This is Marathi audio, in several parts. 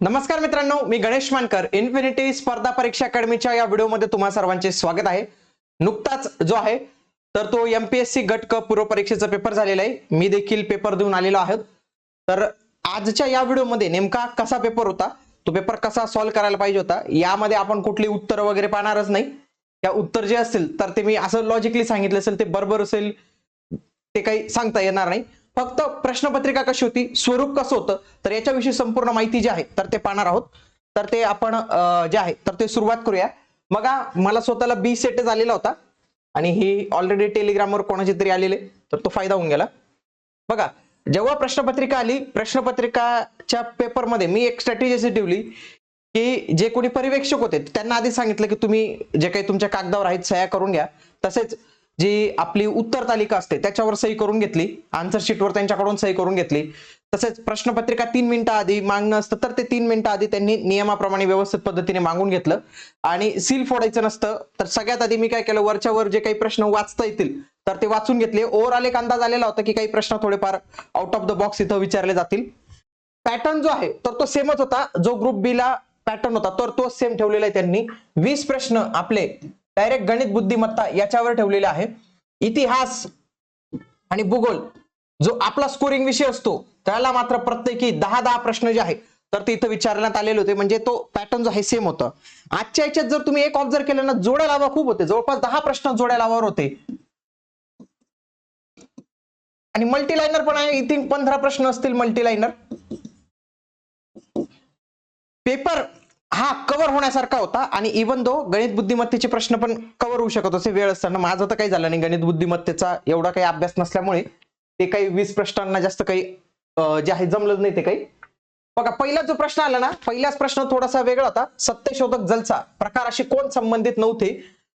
नमस्कार मित्रांनो मी गणेश मानकर इन्फिनिटी स्पर्धा परीक्षा अकॅडमीच्या या व्हिडिओमध्ये तुम्हा सर्वांचे स्वागत आहे. नुकताच जो आहे तर तो एम एमपीएससी गट क पूर्व परीक्षेचा पेपर झालेला आहे. मी देखील पेपर देऊन आलेलो आहोत. तर आजच्या या व्हिडिओमध्ये नेमका कसा पेपर होता तो पेपर कसा सॉल्व्ह करायला पाहिजे होता यामध्ये आपण कुठली उत्तर वगैरे पाहणारच नाही. या उत्तर जे असतील तर ते मी असं लॉजिकली सांगितलं असेल ते बरोबर असेल ते काही सांगता येणार नाही. फक्त प्रश्नपत्रिका कशी होती स्वरूप कसं होतं तर याच्याविषयी संपूर्ण माहिती जी आहे तर ते पाहणार आहोत. तर ते आपण जे आहे तर ते सुरुवात करूया. मग मला स्वतःला बी सेट झालेला होता. आणि ही ऑलरेडी टेलिग्रामवर कोणाचे तरी आलेले तर तो फायदा होऊन गेला. बघा जेव्हा प्रश्नपत्रिका आली प्रश्नपत्रिकाच्या पेपरमध्ये मी एक स्ट्रॅटेजी अशी ठेवली की जे कोणी पर्यवेक्षक होते त्यांना आधी सांगितलं की तुम्ही जे काही तुमच्या कागदावर आहेत सह्या करून घ्या. तसेच जी आपली उत्तर तालिका असते त्याच्यावर सही करून घेतली. आन्सर शीटवर त्यांच्याकडून सही करून घेतली. तसेच प्रश्नपत्रिका तीन मिनिटं आधी मागणं असतं तर ते तीन मिनिटं आधी त्यांनी नियमाप्रमाणे व्यवस्थित पद्धतीने मागून घेतलं. आणि सील फोडायचं नसतं तर सगळ्यात आधी मी काय केलं वरच्या वर जे काही प्रश्न वाचता येतील तर ते वाचून घेतले. ओव्हरऑल एक अंदाज आलेला होता की काही प्रश्न थोडेफार आउट ऑफ द बॉक्स इथं विचारले जातील. पॅटर्न जो आहे तर तो सेमच होता. जो ग्रुप बी ला पॅटर्न होता तर तो सेम ठेवलेला आहे त्यांनी. वीस प्रश्न आपले डायरेक्ट गणित बुद्धिमत्ता याच्यावर ठेवलेले आहे. इतिहास आणि भूगोल जो आपला स्कोरिंग विषय असतो त्याला मात्र प्रत्येकी दहा दहा प्रश्न जे आहे तर ते इथं विचारण्यात आलेले होते. म्हणजे तो पॅटर्न जो आहे सेम होतं. आजच्या याच्यात जर तुम्ही एक ऑब्झर्व केलं ना जोड्या लावा खूप होते. जवळपास दहा प्रश्न जोड्या लावावर होते. आणि मल्टीलायनर पण आहे. इथे पंधरा प्रश्न असतील मल्टीलायनर पेपर हा कव्हर होण्यासारखा होता आणि इवन दो गणित बुद्धिमत्तेचे प्रश्न पण कव्हर होऊ शकत असे वेळ असताना माझं तर काही झालं नाही. गणित बुद्धिमत्तेचा एवढा काही अभ्यास नसल्यामुळे ते काही वीस प्रश्नांना जास्त काही जे आहे जमलं नाही ते काही. बघा पहिला जो प्रश्न आला ना पहिलाच प्रश्न थोडासा वेगळा होता. सत्यशोधक जलसा प्रकार असे कोण संबंधित नव्हते?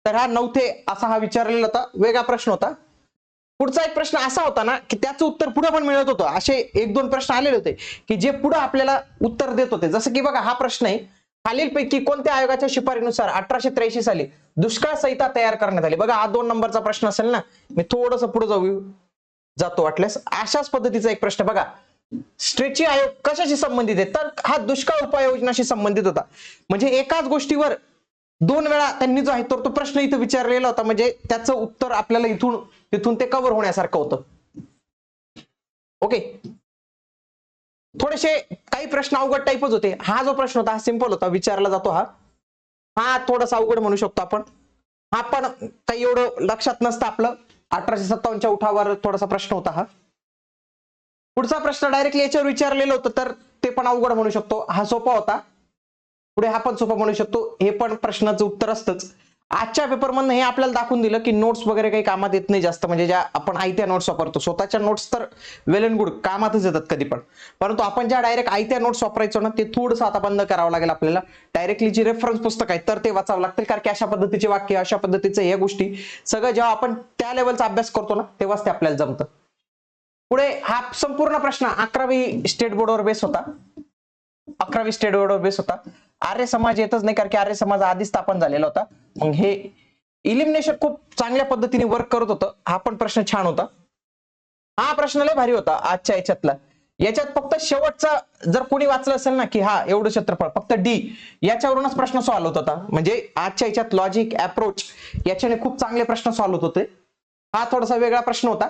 तर हा नव्हते असा हा विचारलेला होता वेगळा प्रश्न होता. पुढचा एक प्रश्न असा होता ना की त्याचं उत्तर पुढे पण मिळत होतं. असे एक दोन प्रश्न आलेले होते की जे पुढे आपल्याला उत्तर देत होते. जसं की बघा हा प्रश्न आहे खालीलपैकी कोणत्या आयोगाच्या शिफारीनुसार अठराशे त्र्याऐंशी साली दुष्काळ संहिता तयार करण्यात आली? बघा हा दोन नंबरचा प्रश्न असेल ना मी थोडस पुढे जाऊ जातो वाटल्यास. अशाच पद्धतीचा एक प्रश्न बघा. स्ट्रेची आयोग कशाशी संबंधित आहे? तर हा दुष्काळ उपाययोजनाशी संबंधित होता. म्हणजे एकाच गोष्टीवर दोन वेळा त्यांनी जो आहे तर तो प्रश्न इथं विचारलेला होता. म्हणजे त्याचं उत्तर आपल्याला इथून तिथून ते कव्हर होण्यासारखं होतं. ओके थोडेसे काही प्रश्न अवघड टाईपच होते. हा जो प्रश्न होता हा सिंपल होता. विचारला जातो हा. हा थोडासा अवघड म्हणू शकतो आपण. हा पण काही एवढं लक्षात नसतं आपलं. अठराशे सत्तावन्नच्या उठावर थोडासा प्रश्न होता हा. पुढचा प्रश्न डायरेक्टली याच्यावर विचारलेलं होतं तर ते पण अवघड म्हणू शकतो. हा सोपा होता. पुढे हा पण सोपा म्हणू शकतो. हे पण प्रश्नाचं उत्तर असतंच. आजच्या पेपरमधनं हे आपल्याला दाखवून दिलं की नोट्स वगैरे काही कामात येत नाही जास्त. म्हणजे ज्या आपण आयत्या नोट्स वापरतो स्वतःच्या नोट्स तर वेल अँड गुड कामातच येतात कधी पण. परंतु आपण ज्या डायरेक्ट आयत्या नोट्स वापरायचो ना ते थोडंसं आता बंद करावं लागेल आपल्याला. डायरेक्टली जी रेफरन्स पुस्तक आहे तर ते वाचावं लागतील. कारण की अशा पद्धतीचे वाक्य अशा पद्धतीचे या गोष्टी सगळं जेव्हा आपण त्या लेवलचा अभ्यास करतो ना तेव्हाच ते आपल्याला जमतं. पुढे हा संपूर्ण प्रश्न अकरावी स्टेट बोर्डवर बेस होता. अकरावी स्टेट बोर्डवर बेस होता. आर्य समाज येतच नाही कारण की आर्य समाज आधी स्थापन झालेला होता. मग हे इलिमिनेशन खूप चांगल्या पद्धतीने वर्क करत होतं. हा पण प्रश्न छान होता. हा प्रश्न लय भारी होता आजच्या याच्यातला. याच्यात फक्त शेवटचा जर कोणी वाचलं असेल ना की हा एवढं क्षेत्रफळ फक्त डी याच्यावरूनच प्रश्न सॉल्व्ह होत होता. म्हणजे आजच्या याच्यात लॉजिक अप्रोच याच्याने खूप चांगले प्रश्न सॉल्व्ह होत होते. हा थोडासा वेगळा प्रश्न होता.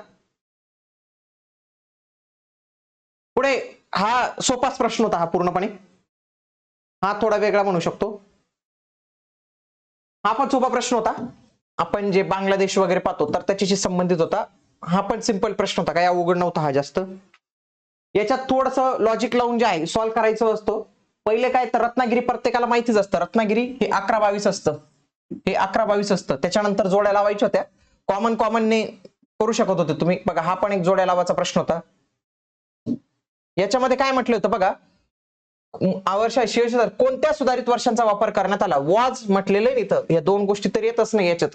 पुढे हा सोपाच प्रश्न होता हा पूर्णपणे. हा थोडा वेगळा म्हणू शकतो. हा पण सोपा प्रश्न होता. आपण जे बांगलादेश वगैरे पाहतो तर त्याच्याशी संबंधित होता. हा पण सिंपल प्रश्न होता काय अवघड नव्हता हा जास्त. याच्यात थोडस लॉजिक लावून जे आहे सॉल्व्ह करायचं असतो. पहिले काय तर रत्नागिरी प्रत्येकाला माहितीच असतं. रत्नागिरी हे अकरा बावीस असतं. हे अकरा बावीस असतं. त्याच्यानंतर जोड्या लावायच्या होत्या. कॉमन कॉमनने करू शकत होते तुम्ही. बघा हा पण एक जोड्या लावायचा प्रश्न होता. याच्यामध्ये काय म्हटलं होतं बघा वर्षा शेष कोणत्या सुधारित वर्षांचा वापर करण्यात आला? वाज म्हटलेलं आहे इथं. या दोन गोष्टी तर येतच नाही याच्यात.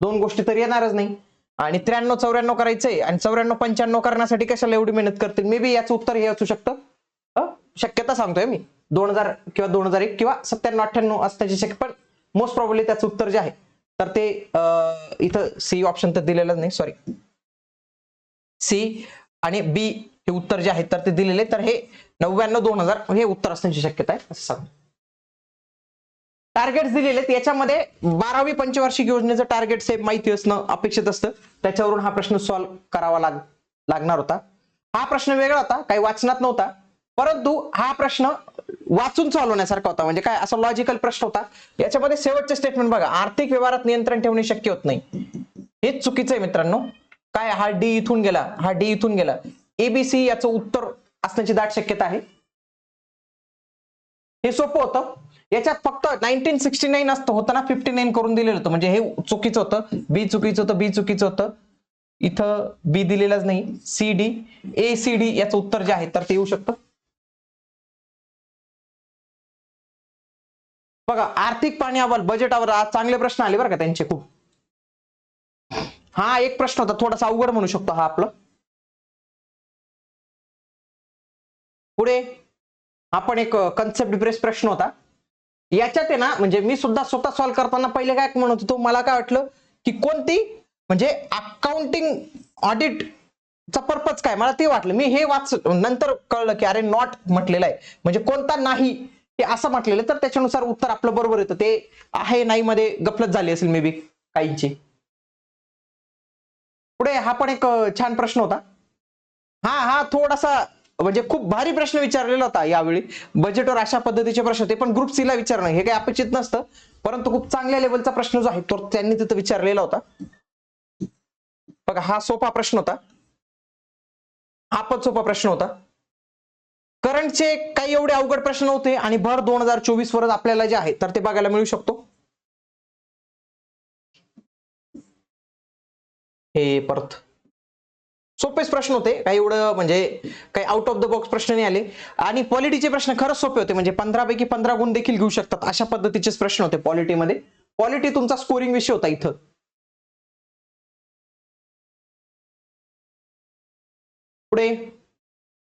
दोन गोष्टी तर येणारच नाही. आणि त्र्याण्णव चौऱ्याण्णव करायचंय. आणि चौऱ्याण्णव पंच्याण्णव करण्यासाठी कशाला एवढी मेहनत करतील? मे बी याचं उत्तर हे असू शकतं. शक्यता सांगतोय मी. दोन हजार किंवा दोन हजार एक किंवा सत्त्याण्णव अठ्ठ्याण्णव असण्याची शक्य पण मोस्ट प्रॉब्ली त्याचं उत्तर जे आहे तर ते अं, इथं सी ऑप्शन तर दिलेलं नाही. सॉरी सी आणि बी हे उत्तर जे आहे तर ते दिलेले तर हे नव्याण्णव दोन हजार हे उत्तर असण्याची शक्यता आहे असं सांग. टार्गेट दिलेले आहेत. याच्यामध्ये बारावी पंचवार्षिक योजनेचं टार्गेट हे माहिती असणं अपेक्षित असतं. त्याच्यावरून हा प्रश्न सॉल्व्ह करावा लाग लागणार होता. हा प्रश्न वेगळा होता काही वाचनात नव्हता. परंतु हा प्रश्न वाचून सॉल्व्ह होण्यासारखा होता. म्हणजे काय असा लॉजिकल प्रश्न होता. याच्यामध्ये शेवटचे स्टेटमेंट बघा. आर्थिक व्यवहारात नियंत्रण ठेवणे शक्य होत नाही. हेच चुकीचं आहे मित्रांनो. काय हा डी इथून गेला. हा डी इथून गेला. एबीसी याचं उत्तर असण्याची दाट शक्यता आहे. हे सोपं होतं. याच्यात फक्त नाईन्टीन सिक्स्टी नाईन असतं. होतं ना फिफ्टी नाईन करून दिलेलं होतं. म्हणजे हे चुकीचं होतं. बी चुकीचं होतं. बी चुकीचं होतं. इथं बी दिलेलंच नाही. C D A C D याचं उत्तर जे आहे तर ते येऊ शकतं. बघा आर्थिक पाणी अहवाल बजेटावर आज चांगले प्रश्न आले बरं का त्यांचे खूप. हा एक प्रश्न होता. थोडासा अवघड म्हणू शकतो हा आपला. पुढे आपण एक कन्सेप्ट बेस्ड प्रश्न होता. याच्यात आहे ना म्हणजे मी सुद्धा स्वतः सॉल्व्ह करताना पहिले काय म्हणत होतो मला काय वाटलं की कोणती म्हणजे अकाउंटिंग ऑडिट चा पर्पज काय? मला ते वाटलं. मी हे वाच नंतर कळलं की अरे नॉट म्हटलेलं आहे. म्हणजे कोणता नाही हे असं म्हटलेलं तर त्याच्यानुसार उत्तर आपलं बरोबर येतं. ते आहे नाही मध्ये गफलत झाली असेल मे बी काहींची. पुढे हा पण एक छान प्रश्न होता. हा हा थोडासा म्हणजे खूप भारी प्रश्न विचारलेला होता यावेळी. बजेटवर अशा पद्धतीचे प्रश्न होते पण ग्रुप सी ला विचारणं हे काही अपेक्षित नसतं. परंतु खूप चांगल्या लेवलचा प्रश्न जो आहे तो त्यांनी तिथं विचारलेला होता. बघा हा सोपा प्रश्न होता. हा सोपा प्रश्न होता. करंटचे काही एवढे अवघड प्रश्न होते आणि भर दोन हजार चोवीस वरच आपल्याला जे आहे तर ते बघायला मिळू शकतो. हे परत. सोपेच प्रश्न होते. काही एवढं म्हणजे काही आउट ऑफ द बॉक्स प्रश्न नाही आले. आणि पॉलिटीचे प्रश्न खरंच सोपे होते. म्हणजे पंधरा पैकी पंधरा गुण देखील घेऊ शकतात अशा पद्धतीचेच प्रश्न होते पॉलिटीमध्ये पॉलिटी तुमचा स्कोरिंग विषय होता इथं. पुढे.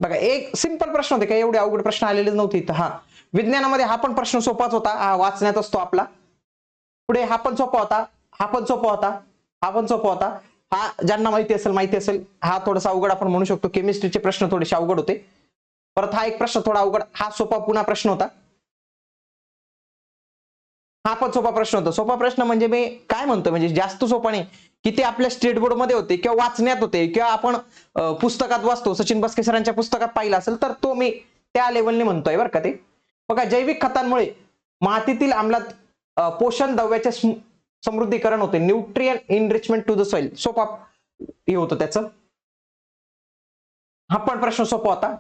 बघा एक सिंपल प्रश्न होते. काही एवढे अवघड प्रश्न आलेले नव्हते इथं. हा. विज्ञानामध्ये हा पण प्रश्न सोपाच होता. हा वाचण्यात असतो आपला. पुढे हा पण सोपा होता. हा पण सोपा होता. हा पण सोपा होता. हा ज्यांना माहिती असेल माहिती असेल हा थोडासा अवघड आपण म्हणू शकतो. केमिस्ट्रीचे प्रश्न थोडेसे अवघड होते. परत हा एक प्रश्न थोडा अवघड हा सोपा पुन्हा प्रश्न होता. हा पण सोपा प्रश्न होता. सोपा प्रश्न म्हणजे मी काय म्हणतो म्हणजे जास्त सोपा नाही. की ते आपल्या स्टेट बोर्डमध्ये होते किंवा वाचण्यात होते किंवा आपण पुस्तकात वाचतो. सचिन बसके सरांच्या पुस्तकात पाहिलं असेल तर तो मी त्या लेवलने म्हणतोय बरं का ते. बघा जैविक खतांमुळे मातीतील आम्लात पोषण द्रव्याचे समृद्धीकरण होते. Nutrient enrichment to the soil सोपा हे होतं त्याचं. हा पण प्रश्न सोपा होता.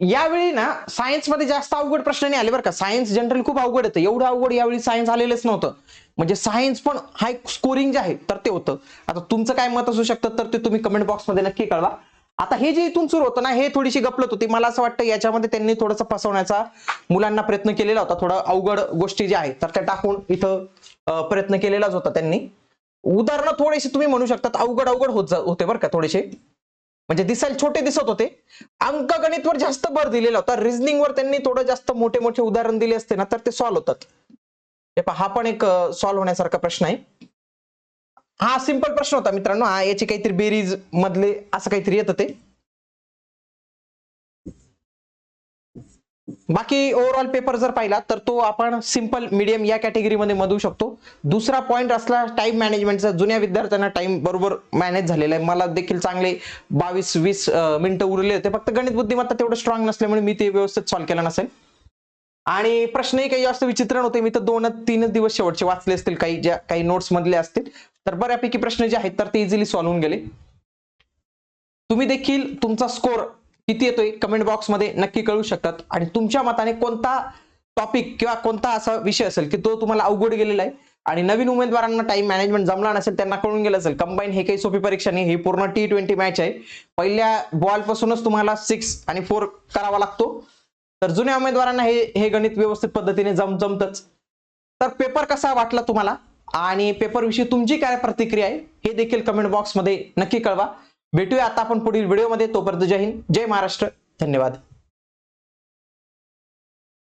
यावेळी ना सायन्समध्ये जास्त अवघड प्रश्न नाही आले बरं का. सायन्स जनरल खूप अवघड येतं एवढं अवघड यावेळी सायन्स आलेलंच नव्हतं. म्हणजे सायन्स पण हाय स्कोरिंग जे आहे तर ते होतं. आता तुमचं काय मत असू शकतं तर ते तुम्ही कमेंट बॉक्समध्ये नक्की कळवा. आता हे जे इथून सुरू होतं ना हे थोडीशी गपलत होती. मला असं वाटतं याच्यामध्ये त्यांनी थोडंसं फसवण्याचा मुलांना प्रयत्न केलेला होता. थोडं अवघड गोष्टी ज्या आहेत तर त्या टाकून इथं प्रयत्न केलेलाच होता त्यांनी. उदाहरणं थोडेसे तुम्ही म्हणू शकतात अवघड अवघड होत होते बरं का थोडेसे. म्हणजे दिसायला छोटे दिसत होते. अंकगणितवर जास्त भर दिलेला होता. रिझनिंगवर त्यांनी थोडं जास्त मोठे मोठे उदाहरण दिले असते ना तर ते सॉल्व्ह होतात. हे हा पण एक सॉल्व्ह होण्यासारखा प्रश्न आहे. हा सिंपल प्रश्न होता मित्रांनो. हा याची काहीतरी बेरीज मधले असं काहीतरी येतं ते. बाकी ओव्हरऑल पेपर जर पाहिला तर तो आपण सिंपल मीडियम या कॅटेगरीमध्ये मधू शकतो. दुसरा पॉईंट असला टाइम मॅनेजमेंटचा जुन्या विद्यार्थ्यांना टाइम बरोबर मॅनेज झालेला आहे. मला देखील चांगले बावीस वीस मिनिटं उरले होते. फक्त गणित बुद्धिमत्ता तेवढं स्ट्रॉंग नसल्यामुळे मी ते व्यवस्थित सॉल्व्ह केलं नसेल. आणि प्रश्नही काही जास्त विचित्र नव्हते. मी तर दोन तीनच दिवस शेवटचे वाचले असतील काही ज्या काही नोट्स मधले असतील. तर बऱ्यापैकी प्रश्न जे आहेत तर ते इझिली सॉल्व्ह होऊन गेले. तुम्ही देखील तुमचा स्कोर किती येतोय कमेंट बॉक्समध्ये नक्की कळू शकतात. आणि तुमच्या मताने कोणता टॉपिक किंवा कोणता असा विषय असेल की तो तुम्हाला अवघड गेलेला आहे आणि नवीन उमेदवारांना टाइम मॅनेजमेंट जमला नसेल त्यांना कळून गेलं असेल. कंबाईन हे काही सोपी परीक्षा नाही ही पूर्ण टी ट्वेंटी मॅच आहे. पहिल्या बॉल पासूनच तुम्हाला सिक्स आणि फोर करावा लागतो. तर जुन्या उमेदवारांना हे हे गणित व्यवस्थित पद्धतीने जम जमतच तर पेपर कसा वाटला तुम्हाला? आणि पेपरविषयी तुमची काय प्रतिक्रिया आहे हे देखील कमेंट बॉक्समध्ये नक्की कळवा. भेटूया आता आपण पुढील व्हिडिओमध्ये तोपर्यंत जय हिंद जय महाराष्ट्र. धन्यवाद.